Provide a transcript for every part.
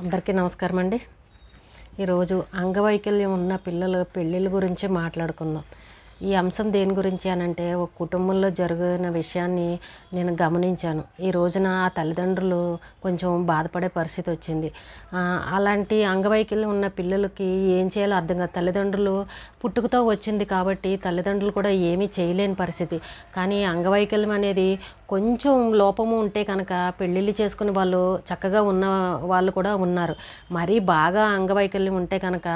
అందరికీ నమస్కారం అండి ఈరోజు అంగవైకల్యం ఉన్న పిల్లల పెళ్ళిళ్ళ గురించి మాట్లాడుకుందాం. ఈ అంశం దేని గురించి అనంటే ఒక కుటుంబంలో జరిగిన విషయాన్ని నేను గమనించాను. ఈ రోజున ఆ తల్లిదండ్రులు కొంచెం బాధపడే పరిస్థితి వచ్చింది. అలాంటి అంగవైకల్యం ఉన్న పిల్లలకి ఏం చేయాలో అర్థం కాదు. తల్లిదండ్రులు పుట్టుకతో వచ్చింది కాబట్టి తల్లిదండ్రులు కూడా ఏమీ చేయలేని పరిస్థితి. కానీ అంగవైకల్యం అనేది కొంచెం లోపము ఉంటే కనుక పెళ్ళిళ్ళు చేసుకుని వాళ్ళు చక్కగా ఉన్న వాళ్ళు కూడా ఉన్నారు. మరీ బాగా అంగవైకల్యం ఉంటే కనుక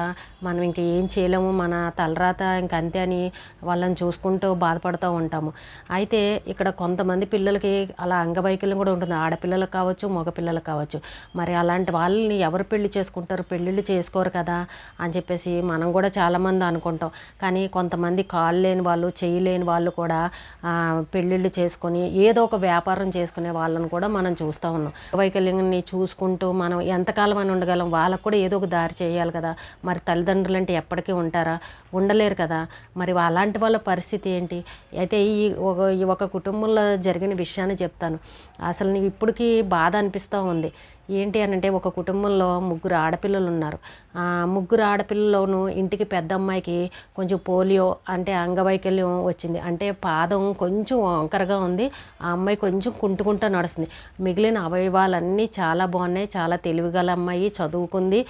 మనం ఇంక ఏం చేయలేము మన తలరాత ఇంక అంతే అని వాళ్ళని చూసుకుంటూ బాధపడుతూ ఉంటాము. అయితే ఇక్కడ కొంతమంది పిల్లలకి అలా అంగవైకల్యం కూడా ఉంటుంది. ఆడపిల్లలకు కావచ్చు మగపిల్లలకు కావచ్చు. మరి అలాంటి వాళ్ళని ఎవరు పెళ్ళి చేసుకుంటారు? పెళ్ళిళ్ళు చేసుకోరు కదా అని చెప్పేసి మనం కూడా చాలామంది అనుకుంటాం. కానీ కొంతమంది కాళ్ళు లేని వాళ్ళు చేయి లేని వాళ్ళు కూడా పెళ్ళిళ్ళు చేసుకొని ఏదో ఒక వ్యాపారం చేసుకునే వాళ్ళని కూడా మనం చూస్తూ ఉన్నాం. వైకల్యాన్ని చూసుకుంటూ మనం ఎంతకాలం అని ఉండగలం? వాళ్ళకు కూడా ఏదో ఒక దారి చేయాలి కదా. మరి తల్లిదండ్రులు అంటే ఎప్పటికీ ఉంటారా? ఉండలేరు కదా. మరి అలాంటి వాళ్ళ పరిస్థితి ఏంటి? అయితే ఈ ఒక ఈ ఒక కుటుంబంలో జరిగిన విషయాన్ని చెప్తాను. అసలు నీకు ఇప్పటికీ బాధ అనిపిస్తూ ఉంది. ఏంటి అని అంటే ఒక కుటుంబంలో ముగ్గురు ఆడపిల్లలు ఉన్నారు. ఆ ముగ్గురు ఆడపిల్లలోనూ ఇంటికి పెద్ద అమ్మాయికి కొంచెం పోలియో అంటే అంగవైకల్యం వచ్చింది. అంటే పాదం కొంచెం వంకరగా ఉంది. ఆ అమ్మాయి కొంచెం కుంటుకుంటూ నడుస్తుంది. మిగిలిన అవయవాలన్నీ చాలా బాగున్నాయి. చాలా తెలివిగల అమ్మాయి చదువుకుంది.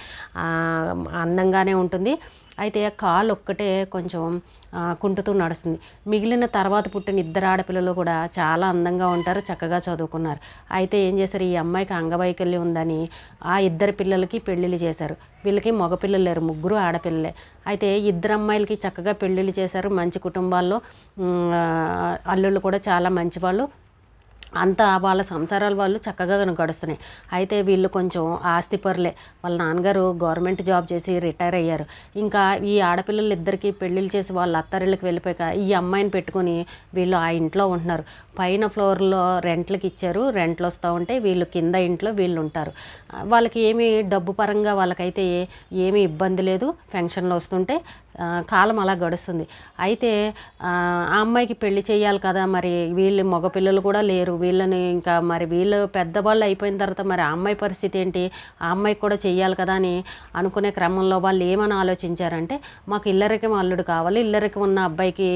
అందంగానే ఉంటుంది. అయితే కాలు ఒక్కటే కొంచెం కుంటుతూ నడుస్తుంది. మిగిలిన తర్వాత పుట్టిన ఇద్దరు ఆడపిల్లలు కూడా చాలా అందంగా ఉంటారు చక్కగా చదువుకున్నారు. అయితే ఏం చేశారు? ఈ అమ్మాయికి అంగవైకల్యం ఉందని ఆ ఇద్దరు పిల్లలకి పెళ్ళిళ్ళు చేశారు. వీళ్ళకి మగపిల్లలు లేరు ముగ్గురు ఆడపిల్లలే. అయితే ఇద్దరు అమ్మాయిలకి చక్కగా పెళ్ళిళ్ళు చేశారు. మంచి కుటుంబాల్లో అల్లుళ్ళు కూడా చాలా మంచివాళ్ళు. అంతా వాళ్ళ సంసారాలు వాళ్ళు చక్కగా గడుస్తున్నాయి. అయితే వీళ్ళు కొంచెం ఆస్తిపరులే వాళ్ళ నాన్నగారు గవర్నమెంట్ జాబ్ చేసి రిటైర్ అయ్యారు. ఇంకా ఈ ఆడపిల్లలు ఇద్దరికి పెళ్ళిళ్ళు చేసి వాళ్ళ అత్తారిళ్ళకి వెళ్ళిపోయాక ఈ అమ్మాయిని పెట్టుకొని వీళ్ళు ఆ ఇంట్లో ఉంటున్నారు. పైన ఫ్లోర్లో రెంట్లకు ఇచ్చారు. రెంట్లు వస్తూ ఉంటే వీళ్ళు కింద ఇంట్లో వీళ్ళు ఉంటారు. వాళ్ళకి ఏమి డబ్బు పరంగా వాళ్ళకైతే ఏమీ ఇబ్బంది లేదు. పెన్షన్లు వస్తుంటే కాలం అలా గడుస్తుంది. అయితే ఆ అమ్మాయికి పెళ్ళి చేయాలి కదా మరి వీళ్ళు మగపిల్లలు కూడా లేరు. వీళ్ళని ఇంకా మరి వీళ్ళు పెద్దవాళ్ళు అయిపోయిన తర్వాత మరి ఆ అమ్మాయి పరిస్థితి ఏంటి? ఆ అమ్మాయికి కూడా చేయాలి కదా అని అనుకునే క్రమంలో వాళ్ళు ఏమని ఆలోచించారంటే మాకు ఇల్లరికం అల్లుడు కావాలి. ఇల్లరికం ఉన్న అబ్బాయికి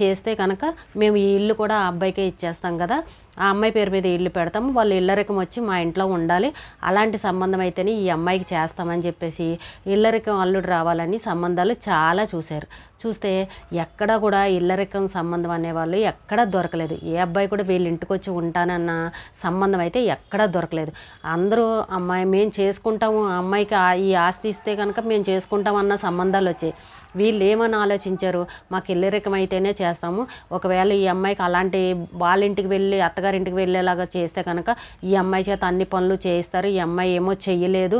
చేస్తే కనుక మేము ఈ ఇల్లు కూడా ఆ అబ్బాయికే ఇచ్చేస్తాం కదా. ఆ అమ్మాయి పేరు మీద ఇల్లు పెడతాము వాళ్ళు ఇల్లరికం వచ్చి మా ఇంట్లో ఉండాలి. అలాంటి సంబంధం అయితేనే ఈ అమ్మాయికి చేస్తామని చెప్పేసి ఇల్లరికం అల్లుడు రావాలని సంబంధాలు చాలా చూశారు. చూస్తే ఎక్కడా కూడా ఇల్లరికం సంబంధం అనేవాళ్ళు ఎక్కడా దొరకలేదు. ఏ అబ్బాయి కూడా వీళ్ళ ఇంటికి వచ్చి ఉంటానన్న సంబంధం అయితే ఎక్కడా దొరకలేదు. అందరూ అమ్మాయి మేము చేసుకుంటాము ఆ అమ్మాయికి ఆ- ఈ ఆస్తి ఇస్తే కనుక మేము చేసుకుంటాం అన్న సంబంధాలు వచ్చాయి. వీళ్ళు ఏమని ఆలోచించారు? మాకు ఇల్లరికం అయితేనే చేస్తాము. ఒకవేళ ఈ అమ్మాయికి అలాంటి వాళ్ళ ఇంటికి వెళ్ళి అత్తగారింటికి వెళ్ళేలాగా చేస్తే కనుక ఈ అమ్మాయి చేత అన్ని పనులు చేయిస్తారు. ఈ అమ్మాయి ఏమో చెయ్యలేదు.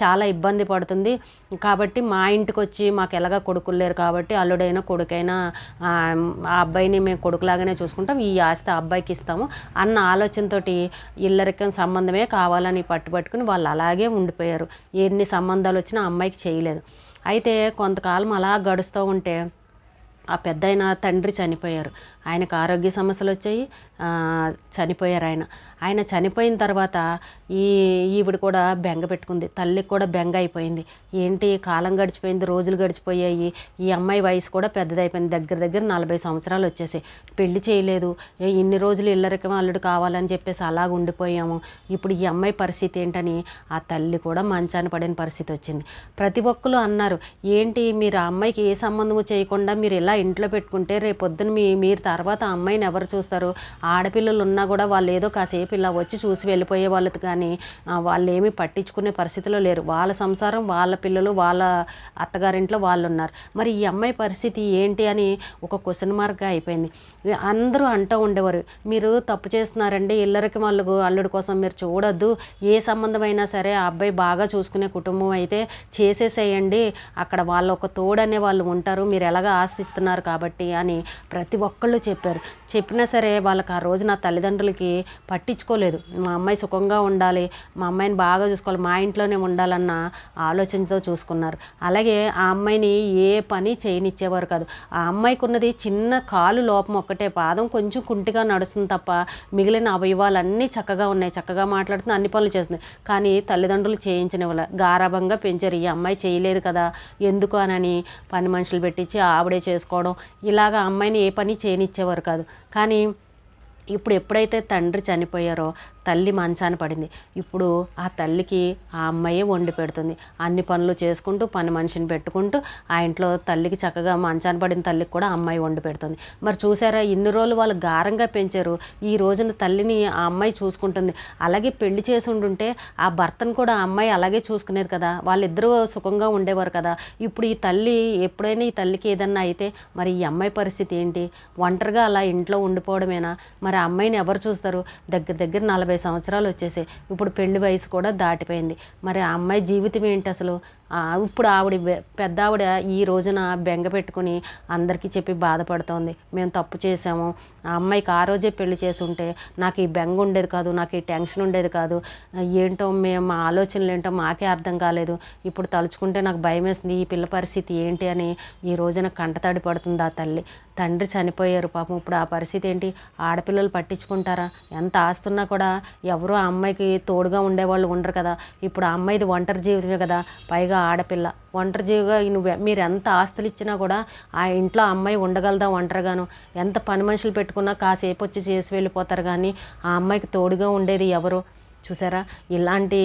చాలా ఇబ్బంది పడుతుంది. కాబట్టి మా ఇంటికి వచ్చి మాకు ఎలాగ కొడుకులు లేరు కాబట్టి అల్లుడైనా కొడుకైనా ఆ, అబ్బాయిని మేము కొడుకులాగానే చూసుకుంటాం. ఈ ఆస్తి ఆ అబ్బాయికి ఇస్తాము అన్న ఆలోచనతోటి ఇల్లరికం సంబంధమే కావాలని పట్టుబట్టుకుని వాళ్ళు అలాగే ఉండిపోయారు. ఎన్ని సంబంధాలు వచ్చినా అమ్మాయికి చేయలేదు అయితే కొంతకాలం అలా గడుస్తూ ఉంటే ఆ పెద్ద తండ్రి చనిపోయారు. ఆయనకు ఆరోగ్య సమస్యలు వచ్చాయి. చనిపోయారు ఆయన. ఆయన చనిపోయిన తర్వాత ఈ ఈవిడ కూడా బెంగ పెట్టుకుంది. తల్లికి కూడా బెంగ అయిపోయింది. ఏంటి? కాలం గడిచిపోయింది రోజులు గడిచిపోయాయి. ఈ అమ్మాయి వయసు కూడా పెద్దదైపోయింది. దగ్గర దగ్గర నలభై సంవత్సరాలు వచ్చేసాయి పెళ్ళి చేయలేదు. ఇన్ని రోజులు ఇల్లరికం అల్లుడు కావాలని చెప్పేసి అలాగ ఉండిపోయాము. ఇప్పుడు ఈ అమ్మాయి పరిస్థితి ఏంటని ఆ తల్లి కూడా మంచాన పడిన పరిస్థితి వచ్చింది. ప్రతి ఒక్కరు అన్నారు ఏంటి? మీరు ఆ అమ్మాయికి ఏ సంబంధము చేయకుండా మీరు ఇలా ఇంట్లో పెట్టుకుంటే రేపు మీ మీరు తర్వాత అమ్మాయిని ఎవరు చూస్తారు? ఆడపిల్లలు ఉన్నా కూడా వాళ్ళు ఏదో కాసేపు ఇలా వచ్చి చూసి వెళ్ళిపోయే వాళ్ళది కానీ వాళ్ళు ఏమీ పట్టించుకునే పరిస్థితిలో లేరు. వాళ్ళ సంసారం వాళ్ళ పిల్లలు వాళ్ళ అత్తగారింట్లో వాళ్ళు ఉన్నారు మరి ఈ అమ్మాయి పరిస్థితి ఏంటి అని ఒక క్వశ్చన్ మార్క్గా అయిపోయింది. అందరూ అంటూ ఉండేవారు మీరు తప్పు చేస్తున్నారండి ఇల్లరికి వాళ్ళు అల్లుడి కోసం మీరు చూడొద్దు. ఏ సంబంధమైనా సరే ఆ అబ్బాయి బాగా చూసుకునే కుటుంబం అయితే చేసేసేయండి. అక్కడ వాళ్ళు ఒక తోడనే వాళ్ళు ఉంటారు. మీరు ఎలాగ ఆశిస్తున్నారు కాబట్టి అని ప్రతి ఒక్కళ్ళు చెప్పారు. చెప్పినా సరే వాళ్ళకి ఆ రోజు నా తల్లిదండ్రులకి పట్టించుకోలేదు. మా అమ్మాయి సుఖంగా ఉండాలి మా అమ్మాయిని బాగా చూసుకోవాలి మా ఇంట్లోనే ఉండాలన్న ఆలోచనతో చూసుకున్నారు. అలాగే ఆ అమ్మాయిని ఏ పని చేయనిచ్చేవారు కాదు. ఆ అమ్మాయికి ఉన్నది చిన్న కాలు లోపం ఒక్కటే పాదం కొంచెం కుంటిగా నడుస్తుంది తప్ప మిగిలిన అవయవాలన్నీ చక్కగా ఉన్నాయి. చక్కగా మాట్లాడుతుంది అన్ని పనులు చేస్తుంది. కానీ తల్లిదండ్రులు చేయించిన వాళ్ళ గారాభంగా పెంచారు. ఈ అమ్మాయి చేయలేదు కదా ఎందుకు అనని పని మనుషులు పెట్టించి ఆవిడే చేసుకోవడం. ఇలాగ అమ్మాయిని ఏ పని ఇచ్చేవారు కాదు. కానీ ఇప్పుడు ఎప్పుడైతే తండ్రి చనిపోయారో తల్లి మంచాన పడింది. ఇప్పుడు ఆ తల్లికి ఆ అమ్మాయే వండి పెడుతుంది. అన్ని పనులు చేసుకుంటూ పని మనిషిని పెట్టుకుంటూ ఆ ఇంట్లో తల్లికి చక్కగా మంచాన పడిన తల్లికి కూడా అమ్మాయి వండి పెడుతుంది. మరి చూసారా ఇన్ని రోజులు వాళ్ళు గారంగా పెంచారు. ఈ రోజున తల్లిని ఆ అమ్మాయి చూసుకుంటుంది. అలాగే పెళ్ళి చేసి ఉండుంటే ఆ భర్తను కూడా ఆ అమ్మాయి అలాగే చూసుకునేది కదా. వాళ్ళిద్దరూ సుఖంగా ఉండేవారు కదా. ఇప్పుడు ఈ తల్లి ఎప్పుడైనా ఈ తల్లికి ఏదన్నా అయితే మరి ఈ అమ్మాయి పరిస్థితి ఏంటి? ఒంటరిగా అలా ఇంట్లో ఉండిపోవడమేనా? మరి ఆ అమ్మాయిని ఎవరు చూస్తారు? దగ్గర దగ్గర నలభై సంవత్సరాలు వచ్చేసాయి. ఇప్పుడు పెళ్ళి వయసు కూడా దాటిపోయింది. మరి ఆ అమ్మాయి జీవితం ఏంటి అసలు? ఇప్పుడు ఆవిడ పెద్ద ఆవిడ ఈ రోజున బెంగ పెట్టుకుని అందరికీ చెప్పి బాధపడుతోంది. మేము తప్పు చేసాము ఆ అమ్మాయికి ఆ రోజే పెళ్ళి చేసి ఉంటే నాకు ఈ బెంగ ఉండేది కాదు నాకు ఈ టెన్షన్ ఉండేది కాదు. ఏంటో మేము మా ఆలోచనలు ఏంటో మాకే అర్థం కాలేదు. ఇప్పుడు తలుచుకుంటే నాకు భయం వేస్తుంది ఈ పిల్ల పరిస్థితి ఏంటి అని ఈ రోజున కంటతడి పడుతుంది ఆ తల్లి. తండ్రి చనిపోయారు పాపం. ఇప్పుడు ఆ పరిస్థితి ఏంటి? ఆడపిల్లలు పట్టించుకుంటారా? ఎంత ఆస్తున్నా కూడా ఎవరు ఆ అమ్మాయికి తోడుగా ఉండేవాళ్ళు ఉండరు కదా. ఇప్పుడు ఆ అమ్మాయిది ఒంటరి జీవితమే కదా. పైగా ఆడపిల్ల. ఒంటరి జీవిగా నువ్వు మీరు ఎంత ఆస్తులు ఇచ్చినా కూడా ఆ ఇంట్లో అమ్మాయి ఉండగలదా ఒంటరిగాను ఎంత పని మనుషులు పెట్టుకున్నా కాసేపు వచ్చి చేసి వెళ్ళిపోతారు కానీ ఆ అమ్మాయికి తోడుగా ఉండేది ఎవరు? చూసారా? ఇలాంటి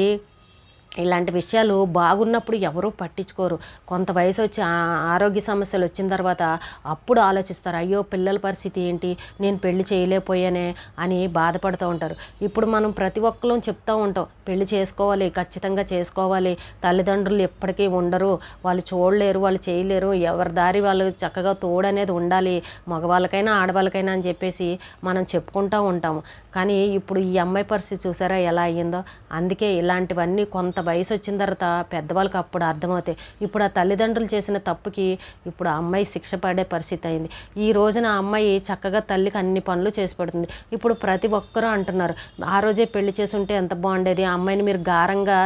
ఇలాంటి విషయాలు బాగున్నప్పుడు ఎవరూ పట్టించుకోరు. కొంత వయసు వచ్చి ఆ- ఆరోగ్య సమస్యలు వచ్చిన తర్వాత అప్పుడు ఆలోచిస్తారు అయ్యో పిల్లల పరిస్థితి ఏంటి? నేను పెళ్ళి చేయలేకపోయానే అని బాధపడుతూ ఉంటారు. ఇప్పుడు మనం ప్రతి ఒక్కరు చెప్తూ ఉంటాం పెళ్ళి చేసుకోవాలి ఖచ్చితంగా చేసుకోవాలి. తల్లిదండ్రులు ఎప్పటికీ ఉండరు. వాళ్ళు చూడలేరు వాళ్ళు చేయలేరు. ఎవరి దారి వాళ్ళు చక్కగా తోడు అనేది ఉండాలి. మగవాళ్ళకైనా ఆడవాళ్ళకైనా అని చెప్పేసి మనం చెప్పుకుంటూ ఉంటాము. కానీ ఇప్పుడు ఈ అమ్మాయి పరిస్థితి చూసారా ఎలా అయ్యిందో అందుకే ఇలాంటివన్నీ కొంత వయసు వచ్చిన తర్వాత పెద్దవాళ్ళకి అప్పుడు అర్థమవుతాయి. ఇప్పుడు ఆ తల్లిదండ్రులు చేసిన తప్పుకి ఇప్పుడు ఆ అమ్మాయి శిక్ష పడే పరిస్థితి అయింది. ఈ రోజున ఆ అమ్మాయి చక్కగా తల్లికి అన్ని పనులు చేసి పెడుతుంది. ఇప్పుడు ప్రతి ఒక్కరూ అంటున్నారు ఆ రోజే పెళ్ళి చేసి ఉంటే ఎంత బాగుండేది? ఆ అమ్మాయిని మీరు గారంగా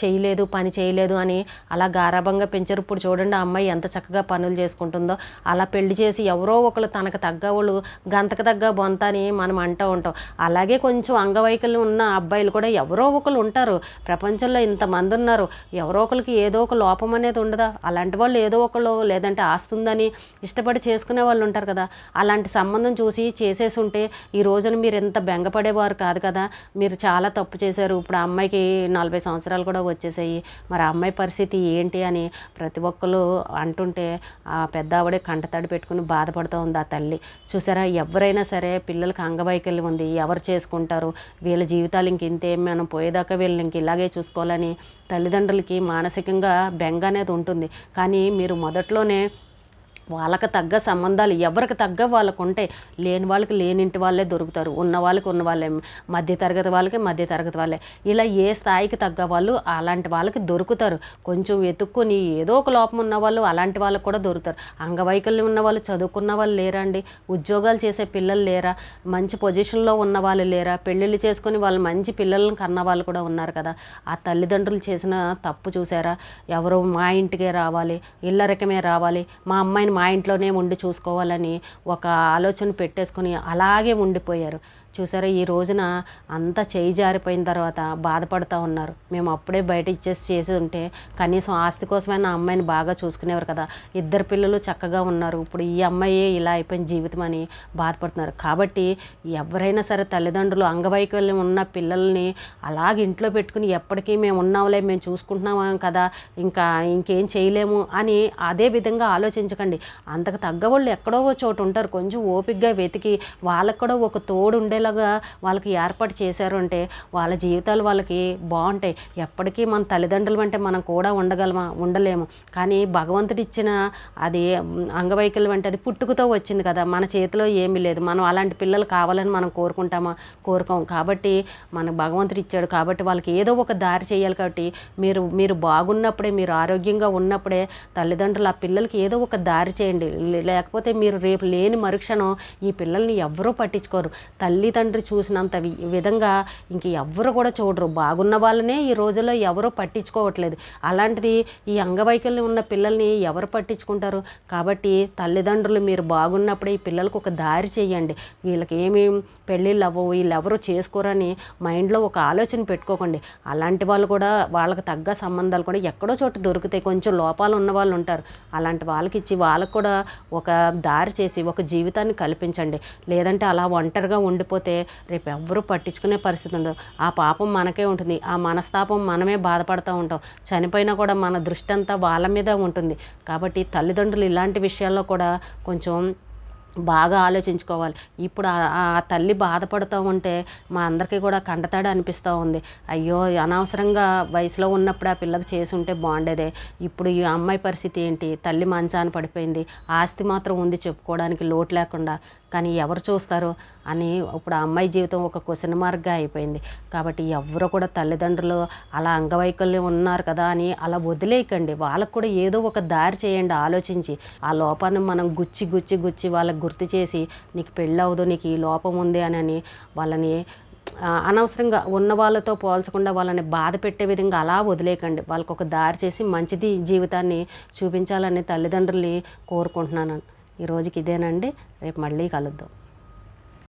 చేయలేదు పని చేయలేదు అని అలా గారాభంగా పెంచారు. ఇప్పుడు చూడండి ఆ అమ్మాయి ఎంత చక్కగా పనులు చేసుకుంటుందో. అలా పెళ్ళి చేసి ఎవరో ఒకరు తనకు తగ్గ వాళ్ళు గంతకు తగ్గ బొంత అని మనం అంటూ ఉంటాం. అలాగే కొంచెం అంగవైకల్యం ఉన్న అబ్బాయిలు కూడా ఎవరో ఒకరు ఉంటారు. ప్రపంచంలో ఇంతమంది ఉన్నారు. ఎవరో ఒకరికి ఏదో ఒక లోపం అనేది ఉండదా? అలాంటి వాళ్ళు ఏదో ఒకళ్ళు లేదంటే ఆస్తుందని ఇష్టపడి చేసుకునే వాళ్ళు ఉంటారు కదా. అలాంటి సంబంధం చూసి చేసేసి ఉంటే ఈ రోజున మీరు ఎంత బెంగపడేవారు కాదు కదా. మీరు చాలా తప్పు చేశారు. ఇప్పుడు ఆ అమ్మాయికి నలభై సంవత్సరాలు కూడా వచ్చేసాయి. మరి ఆ అమ్మాయి పరిస్థితి ఏంటి అని ప్రతి ఒక్కరు అంటుంటే ఆ పెద్ద ఆవిడే కంటతడి పెట్టుకుని బాధపడుతూ ఉంది ఆ తల్లి. చూసారా? ఎవరైనా సరే పిల్లలకి అంగవైకల్యం ఉంది. ఎవరు చేసుకుంటారు? వీళ్ళ జీవితాలు ఇంక ఇంతే. మనం పోయేదాకా వీళ్ళని ఇంక ఇలాగే చూసుకోవాలి. చూసుకోవాలని తల్లిదండ్రులకి మానసికంగా బెంగ అనేది ఉంటుంది. కానీ మీరు మొదట్లోనే వాళ్ళకి తగ్గ సంబంధాలు ఎవరికి తగ్గ వాళ్ళకు ఉంటాయి లేని వాళ్ళకి లేనింటి వాళ్ళే దొరుకుతారు. ఉన్న వాళ్ళకి ఉన్న వాళ్ళే. మధ్య తరగతి వాళ్ళకి మధ్య తరగతి వాళ్ళే. ఇలా ఏ స్థాయికి తగ్గ వాళ్ళు అలాంటి వాళ్ళకి దొరుకుతారు. కొంచెం వెతుక్కుని ఏదో ఒక లోపం ఉన్న వాళ్ళు అలాంటి వాళ్ళకి కూడా దొరుకుతారు. అంగవైకల్యం ఉన్న వాళ్ళు చదువుకున్న వాళ్ళు లేరా అండి ఉద్యోగాలు చేసే పిల్లలు లేరా? మంచి పొజిషన్లో ఉన్న వాళ్ళు లేరా? పెళ్ళిళ్ళు చేసుకుని వాళ్ళు మంచి పిల్లలను కన్న వాళ్ళు కూడా ఉన్నారు కదా. ఆ తల్లిదండ్రులు చేసిన తప్పు చూసారా? ఎవరు మా ఇంటికే రావాలి ఇల్లరికమే రావాలి. మా అమ్మాయిని మా ఇంట్లోనే ఉండి చూసుకోవాలని ఒక ఆలోచన పెట్టేసుకొని అలాగే ఉండిపోయారు. చూసారా ఈ రోజున అంతా చేయి జారిపోయిన తర్వాత బాధపడుతూ ఉన్నారు. మేము అప్పుడే బయట ఇచ్చేసి చేసి ఉంటే కనీసం ఆస్తి కోసమైనా అమ్మాయిని బాగా చూసుకునేవారు కదా. ఇద్దరు పిల్లలు చక్కగా ఉన్నారు. ఇప్పుడు ఈ అమ్మాయి ఇలా అయిపోయిన జీవితం అని బాధపడుతున్నారు. కాబట్టి ఎవరైనా సరే తల్లిదండ్రులు అంగవైకల్యం ఉన్న పిల్లల్ని అలాగ ఇంట్లో పెట్టుకుని ఎప్పటికీ మేము ఉన్నాంలే మేము చూసుకుంటున్నాం కదా ఇంకా ఇంకేం చేయలేము అని అదే విధంగా ఆలోచించకండి. అంతకు తగ్గ వాళ్ళు ఎక్కడో చోటు ఉంటారు. కొంచెం ఓపికగా వెతికి వాళ్ళకు కూడా ఒక తోడు ఉండే ఉండేలాగా వాళ్ళకి ఏర్పాటు చేశారు అంటే వాళ్ళ జీవితాలు వాళ్ళకి బాగుంటాయి. ఎప్పటికీ మన తల్లిదండ్రులు అంటే మనం కూడా ఉండగలమా? ఉండలేము. కానీ భగవంతుడు ఇచ్చిన అది అంగవైకల్యం అంటే అది పుట్టుకతో వచ్చింది కదా. మన చేతిలో ఏమీ లేదు. మనం అలాంటి పిల్లలు కావాలని మనం కోరుకుంటామా? కోరుకోం కాబట్టి మన భగవంతుడు ఇచ్చాడు. కాబట్టి వాళ్ళకి ఏదో ఒక దారి చేయాలి కాబట్టి మీరు మీరు బాగున్నప్పుడే మీరు ఆరోగ్యంగా ఉన్నప్పుడే తల్లిదండ్రులు ఆ పిల్లలకి ఏదో ఒక దారి చేయండి. లే- లేకపోతే మీరు రేపు లేని మరుక్షణం ఈ పిల్లల్ని ఎవ్వరూ పట్టించుకోరు. తల్లి తల్లిదండ్రి చూసినంత విధంగా ఇంక ఎవ్వరు కూడా చూడరు. బాగున్న వాళ్ళనే ఈ రోజుల్లో ఎవరూ పట్టించుకోవట్లేదు. అలాంటిది ఈ అంగవైకల్యం ఉన్న పిల్లల్ని ఎవరు పట్టించుకుంటారు? కాబట్టి తల్లిదండ్రులు మీరు బాగున్నప్పుడే ఈ పిల్లలకు ఒక దారి చేయండి. వీళ్ళకి ఏమి పెళ్ళిళ్ళు అవ్వవు వీళ్ళు ఎవరు చేసుకోరని మైండ్లో ఒక ఆలోచన పెట్టుకోకండి. అలాంటి వాళ్ళు కూడా వాళ్ళకి తగ్గ సంబంధాలు కూడా ఎక్కడో చోట దొరుకుతాయి. కొంచెం లోపాలు ఉన్న వాళ్ళు ఉంటారు. అలాంటి వాళ్ళకి ఇచ్చి వాళ్ళకు కూడా ఒక దారి చేసి ఒక జీవితాన్ని కల్పించండి. లేదంటే అలా ఒంటరిగా ఉండిపోతే రేపు ఎవ్వరూ పట్టించుకునే పరిస్థితి ఉండదు. ఆ పాపం మనకే ఉంటుంది. ఆ మనస్తాపం మనమే బాధపడుతూ ఉంటాం. చనిపోయినా కూడా మన దృష్టి అంతా వాళ్ళ మీద ఉంటుంది. కాబట్టి తల్లిదండ్రులు ఇలాంటి విషయాల్లో కూడా కొంచెం బాగా ఆలోచించుకోవాలి. ఇప్పుడు ఆ- తల్లి బాధపడుతూ ఉంటే మా అందరికీ కూడా కండతాడు అనిపిస్తూ ఉంది. అయ్యో అనవసరంగా వయసులో ఉన్నప్పుడు ఆ పిల్లకి చేసి ఉంటే బాగుండేదే. ఇప్పుడు ఈ అమ్మాయి పరిస్థితి ఏంటి? తల్లి మంచాన పడిపోయింది. ఆస్తి మాత్రం ఉంది చెప్పుకోవడానికి లోటు లేకుండా. కానీ ఎవరు చూస్తారు? అని ఇప్పుడు ఆ అమ్మాయి జీవితం ఒక క్వశ్చన్ మార్క్గా అయిపోయింది. కాబట్టి ఎవరు కూడా తల్లిదండ్రులు అలా అంగవైకల్యం ఉన్నారు కదా అని అలా వదిలేయకండి. వాళ్ళకు కూడా ఏదో ఒక దారి చేయండి ఆలోచించి. ఆ లోపాన్ని మనం గుచ్చి గుచ్చి గుచ్చి వాళ్ళకి గుర్తు చేసి నీకు పెళ్ళవదు నీకు ఈ లోపం ఉంది అని అని వాళ్ళని అనవసరంగా ఉన్న వాళ్ళతో పోల్చకుండా వాళ్ళని బాధ పెట్టే విధంగా అలా వదిలేయకండి. వాళ్ళకు ఒక దారి చేసి మంచిది జీవితాన్ని చూపించాలని తల్లిదండ్రుల్ని కోరుకుంటున్నాను. ఈ రోజుకి ఇదేనండి. రేపు మళ్ళీ కలుద్దాం.